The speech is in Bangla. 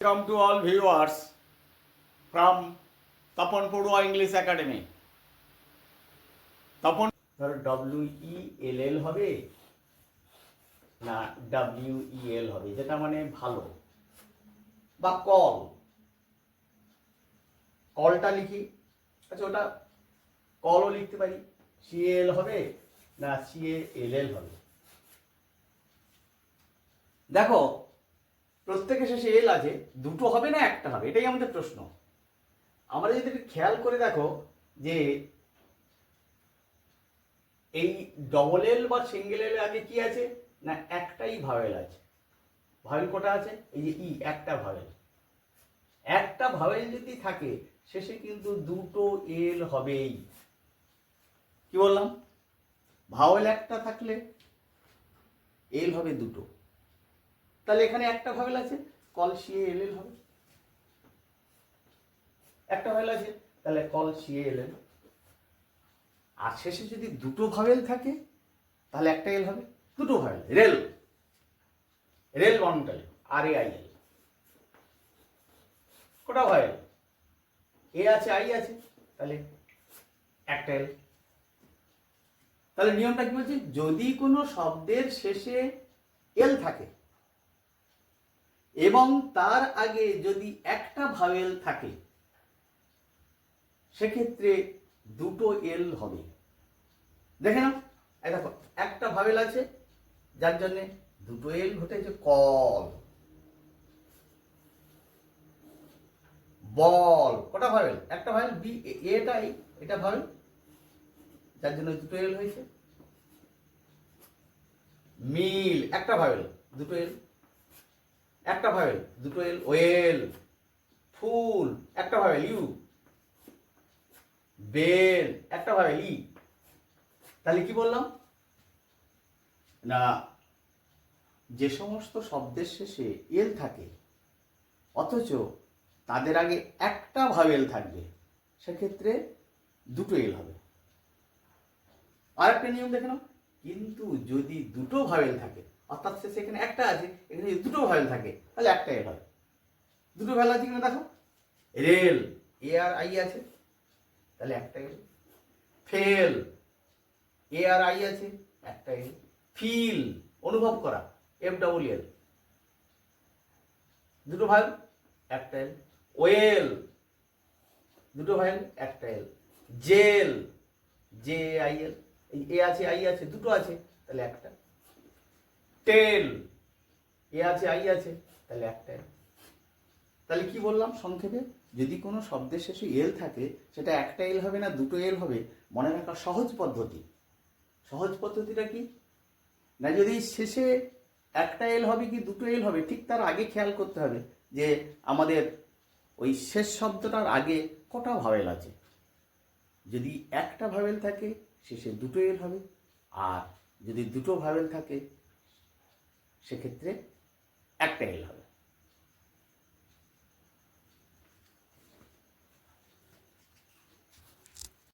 Welcome to all viewers from Tapan পড়ুয়া ইংলিশ একাডেমি তপন ধরো ডব্লিউ ই এল এল হবে? না ডাব্লিউ ই এল হবে যেটা মানে ভালো। বা কল। কলটা লিখি। আচ্ছা ওটা কলও লিখতে পারি। সি এল হবে? না সি এল এল হবে। দেখো প্রত্যেকের শেষে এল আছে দুটো হবে না একটা হবে? এটাই আমাদের প্রশ্ন। আমরা যদি খেয়াল করে দেখো যে এই ডবল এল বা সিঙ্গেল এল আগে কি আছে? না একটাই ভাওয়েল আছে? ভাওয়েল কটা আছে? এই যে ই একটা ভাওয়েল একটা ভাওয়েল যদি থাকে, শেষে কিন্তু দুটো এল হবেই। কি বললাম? ভাওয়েল একটা থাকলে এল হবে দুটো। তাহলে এখানে একটা ভাবেল আছে কল সিএ এল এল হবে। একটা ভাবেল আছে, তাহলে কল সিএ এল এল আর শেষে যদি দুটো ভাবেল থাকে, তাহলে একটা এল হবে। দুটো ভাবেল, রেল। রেল বন্টাল আর এ আই এল কোটা ভাবেল? এ আছে, আই আছে, তাহলে একটা এল। তাহলে নিয়মটা কি বলছে? যদি কোনো শব্দের শেষে এল থাকে এবং তার আগে যদি একটা ভাওয়েল থাকে, সেক্ষেত্রে দুটো এল হবে। দেখে নাও দেখো, একটা ভাওয়েল আছে, যার জন্যে দুটো এল ঘটেছে, কল। বল, কটা ভাওয়েল? একটা ভাওয়েল বি এটাই এটা ভাবেল যার জন্য দুটো এল হয়েছে। মিল, একটা ভাওয়েল, দুটো এল একটা ভাবেল দুটো এল ওয়েল ফুল, একটা ভাবেল ইউ বেল, একটা ভাবেল ই তাহলে কি বললাম? না, যে সমস্ত শব্দের শেষে এল থাকে, অথচ তাদের আগে একটা ভাবেল থাকবে, সেক্ষেত্রে দুটো এল হবে। আর একটা নিয়ম দেখে নাও। কিন্তু যদি দুটো ভাবেল থাকে অর্থাৎ শেষে এখানে একটা আছে এখানে যদি দুটো ভ্যাল থাকে তাহলে একটা এল দুটো ভ্যাল আছে কিনা দেখো। রেল। এ আর আই আছে তাহলে একটা এল ফেল। এ আর আই আছে একটা এল ফিল অনুভব করা এফ ডাবল এল দুটো ভাইল একটা এল ওয়েল। দুটো ভাইল একটা L jail. J I L. A আছে আই আছে দুটো আছে তাহলে একটা। টেল। এ আছে আই আছে তাহলে একটা এল। তাহলে কি বললাম সংক্ষেপে? যদি কোনো শব্দের শেষে এল থাকে সেটা একটা এল হবে না দুটো এল হবে? মনে রাখার সহজ পদ্ধতি। সহজ পদ্ধতিটা কি? না যদি শেষে একটা এল হবে কি দুটো এল হবে ঠিক তার আগে খেয়াল করতে হবে যে আমাদের ওই শেষ শব্দটার আগে কটা ভাবেল আছে। যদি একটা ভাবেল থাকে শেষে দুটো এল হবে। আর যদি দুটো ভাবেল থাকে সেক্ষেত্রে একটা এল হবে